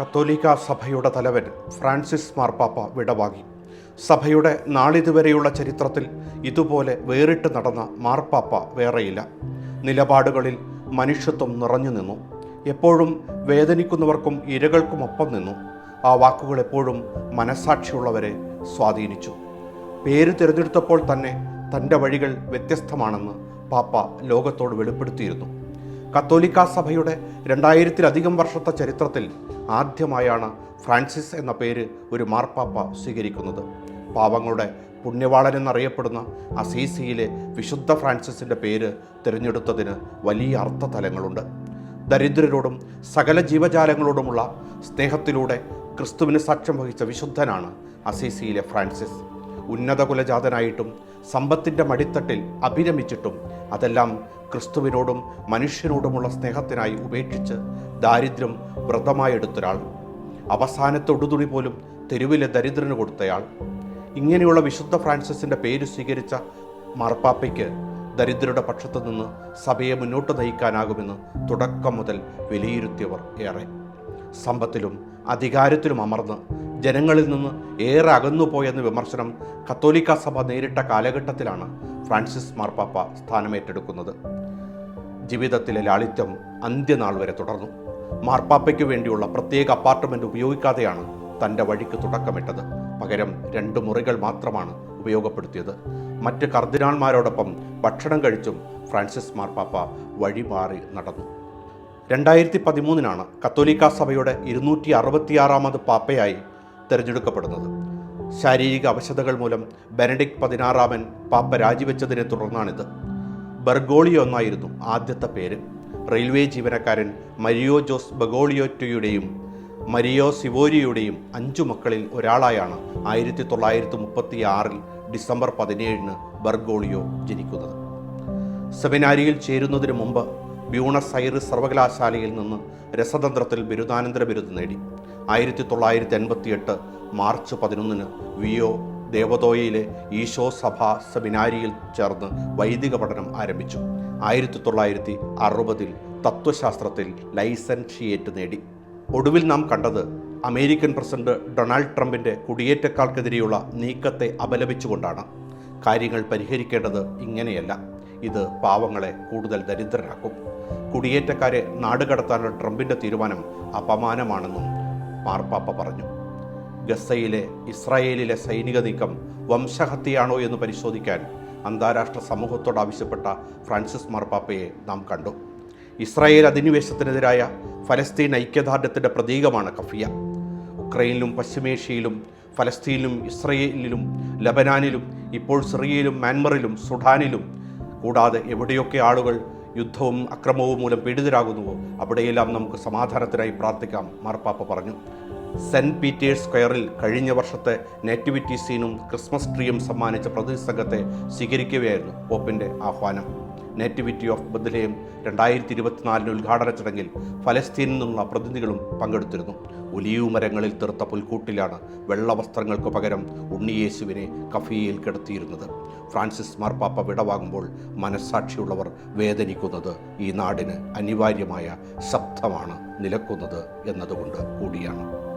കത്തോലിക്ക സഭയുടെ തലവൻ ഫ്രാൻസിസ് മാർപ്പാപ്പ വിടവാങ്ങി. സഭയുടെ നാളിതുവരെയുള്ള ചരിത്രത്തിൽ ഇതുപോലെ വേറിട്ട് നടന്ന മാർപ്പാപ്പ വേറെയില്ല. നിലപാടുകളിൽ മനുഷ്യത്വം നിറഞ്ഞു നിന്നു. എപ്പോഴും വേദനിക്കുന്നവർക്കും ഇരകൾക്കുമൊപ്പം നിന്നു. ആ വാക്കുകൾ എപ്പോഴും മനസാക്ഷിയുള്ളവരെ സ്വാധീനിച്ചു. പേര് തിരഞ്ഞെടുത്തപ്പോൾ തന്നെ തന്റെ വഴികൾ വ്യത്യസ്തമാണെന്ന് പാപ്പ ലോകത്തോട് വെളിപ്പെടുത്തിയിരുന്നു. കത്തോലിക്ക സഭയുടെ രണ്ടായിരത്തിലധികം വർഷത്തെ ചരിത്രത്തിൽ ആദ്യമായാണ് ഫ്രാൻസിസ് എന്ന പേര് ഒരു മാർപ്പാപ്പ സ്വീകരിക്കുന്നത്. പാവങ്ങളുടെ പുണ്യവാളൻ എന്നറിയപ്പെടുന്ന അസീസിയിലെ വിശുദ്ധ ഫ്രാൻസിസിന്റെ പേര് തിരഞ്ഞെടുത്തതിന് വലിയ അർത്ഥതലങ്ങളുണ്ട്. ദരിദ്രരോടും സകല ജീവജാലങ്ങളോടുമുള്ള സ്നേഹത്തിലൂടെ ക്രിസ്തുവിന് സാക്ഷ്യം വഹിച്ച വിശുദ്ധനാണ് അസീസിയിലെ ഫ്രാൻസിസ്. ഉന്നത കുലജാതനായിട്ടും സമ്പത്തിന്റെ മടിത്തട്ടിൽ അഭിരമിച്ചിട്ടും അതെല്ലാം ക്രിസ്തുവിനോടും മനുഷ്യനോടുമുള്ള സ്നേഹത്തിനായി ഉപേക്ഷിച്ച് ദാരിദ്ര്യം വ്രതമായി എടുത്തൊരാൾ. അവസാനത്തെ ഒടുതുണി പോലും തെരുവിലെ ദരിദ്രന് കൊടുത്തയാൾ. ഇങ്ങനെയുള്ള വിശുദ്ധ ഫ്രാൻസിസിന്റെ പേര് സ്വീകരിച്ച മാർപ്പാപ്പയ്ക്ക് ദരിദ്രരുടെ പക്ഷത്തു നിന്ന് സഭയെ മുന്നോട്ട് നയിക്കാനാകുമെന്ന് തുടക്കം മുതൽ വിലയിരുത്തിയവർ ഏറെ. സമ്പത്തിലും അധികാരത്തിലും അമർന്ന് ജനങ്ങളിൽ നിന്ന് ഏറെ അകന്നുപോയെന്ന വിമർശനം കത്തോലിക്ക സഭ നേരിട്ട കാലഘട്ടത്തിലാണ് ഫ്രാൻസിസ് മാർപ്പാപ്പ സ്ഥാനമേറ്റെടുക്കുന്നത്. ജീവിതത്തിലെ ലാളിത്യം അന്ത്യനാൾ വരെ തുടർന്നു. മാർപ്പാപ്പയ്ക്ക് വേണ്ടിയുള്ള പ്രത്യേക അപ്പാർട്ട്മെന്റ് ഉപയോഗിക്കാതെയാണ് തന്റെ വഴിക്ക് തുടക്കമിട്ടത്. പകരം രണ്ട് മുറികൾ മാത്രമാണ് ഉപയോഗപ്പെടുത്തിയത്. മറ്റ് കർദിനാൾമാരോടൊപ്പം ഭക്ഷണം കഴിച്ചും ഫ്രാൻസിസ് മാർപ്പാപ്പ വഴിമാറി നടന്നു. രണ്ടായിരത്തി പതിമൂന്നിനാണ് കത്തോലിക്ക സഭയുടെ ഇരുന്നൂറ്റി അറുപത്തിയാറാമത് പാപ്പയായി തിരഞ്ഞെടുക്കപ്പെടുന്നത്. ശാരീരിക അവശതകൾ മൂലം ബെനഡിക്ട് പതിനാറാമൻ പാപ്പ രാജിവെച്ചതിനെ തുടർന്നാണിത്. ബർഗോളിയോ എന്നായിരുന്നു ആദ്യത്തെ പേര്. റെയിൽവേ ജീവനക്കാരൻ മരിയോ ജോസ് ബഗോളിയോറ്റോയുടെയും മരിയോ സിവോരിയുടെയും അഞ്ചു മക്കളിൽ ഒരാളായാണ് ആയിരത്തി തൊള്ളായിരത്തി മുപ്പത്തി ആറിൽ ഡിസംബർ പതിനേഴിന് ബർഗോളിയോ ജനിക്കുന്നത്. സെമിനാരിയിൽ ചേരുന്നതിന് മുമ്പ് ബ്യൂണസ് ഐറിസ് സർവകലാശാലയിൽ നിന്ന് രസതന്ത്രത്തിൽ ബിരുദാനന്തര ബിരുദം നേടി. ആയിരത്തി തൊള്ളായിരത്തി എൺപത്തി എട്ട് മാർച്ച് പതിനൊന്നിന് വിയോ ദേവതോയയിലെ ഈശോ സഭ സെമിനാരിയിൽ ചേർന്ന് വൈദിക പഠനം ആരംഭിച്ചു. ആയിരത്തി തൊള്ളായിരത്തി അറുപതിൽ തത്വശാസ്ത്രത്തിൽ ലൈസൻഷിയേറ്റ് നേടി. ഒടുവിൽ നാം കണ്ടത് അമേരിക്കൻ പ്രസിഡന്റ് ഡൊണാൾഡ് ട്രംപിന്റെ കുടിയേറ്റക്കാർക്കെതിരെയുള്ള നീക്കത്തെ അപലപിച്ചുകൊണ്ടാണ്. കാര്യങ്ങൾ പരിഹരിക്കേണ്ടത് ഇങ്ങനെയല്ല. ഇത് പാവങ്ങളെ കൂടുതൽ ദരിദ്രരാക്കും. കുടിയേറ്റക്കാരെ നാടുകടത്താനുള്ള ട്രംപിന്റെ തീരുമാനം അപമാനമാണെന്നും മാർപ്പാപ്പ പറഞ്ഞു ഗസയിലെ ഇസ്രായേലിലെ സൈനിക നീക്കം വംശഹത്യയാണോ എന്ന് പരിശോധിക്കാൻ അന്താരാഷ്ട്ര സമൂഹത്തോട് ആവശ്യപ്പെട്ട ഫ്രാൻസിസ് മാർപ്പാപ്പയെ നാം കണ്ടു. ഇസ്രായേൽ അധിനിവേശത്തിനെതിരായ ഫലസ്തീൻ ഐക്യദാർഢ്യത്തിന്റെ പ്രതീകമാണ് കഫിയ ഉക്രൈനിലും പശ്ചിമേഷ്യയിലും ഫലസ്തീനിലും ഇസ്രയേലിലും ലബനാനിലും ഇപ്പോൾ സിറിയയിലും മ്യാൻമറിലും സുഡാനിലും കൂടാതെ എവിടെയൊക്കെ ആളുകൾ യുദ്ധവും അക്രമവും മൂലം പീഡിതരാകുന്നുവോ? അവിടെയെല്ലാം നമുക്ക് സമാധാനത്തിനായി പ്രാർത്ഥിക്കാം മാർപ്പാപ്പ പറഞ്ഞു. സെന്റ് പീറ്റേഴ്സ് സ്ക്വയറിൽ കഴിഞ്ഞ വർഷത്തെ നേറ്റിവിറ്റി സീനും ക്രിസ്മസ് ട്രീയും സമ്മാനിച്ച പ്രതിസംഘത്തെ സംഘത്തെ സ്വീകരിക്കുകയായിരുന്നു പോപ്പിന്റെ ആഹ്വാനം. നേറ്റിവിറ്റി ഓഫ് ബദ്ലയം രണ്ടായിരത്തി ഇരുപത്തിനാലിന് ഉദ്ഘാടന ചടങ്ങിൽ ഫലസ്തീനിൽ നിന്നുള്ള പ്രതിനിധികളും പങ്കെടുത്തിരുന്നു. ഒലിയു മരങ്ങളിൽ തീർത്ത പുൽക്കൂട്ടിലാണ് വെള്ള വസ്ത്രങ്ങൾക്ക് പകരം ഉണ്ണിയേശുവിനെ കഫിയയിൽ കിടത്തിയിരുന്നത്. ഫ്രാൻസിസ് മാർപ്പാപ്പ വിടവാങ്ങുമ്പോൾ മനസ്സാക്ഷിയുള്ളവർ വേദനിക്കുന്നത് ഈ നാടിന് അനിവാര്യമായ ശബ്ദമാണ് നിലക്കുന്നത് എന്നതുകൊണ്ട് കൂടിയാണ്.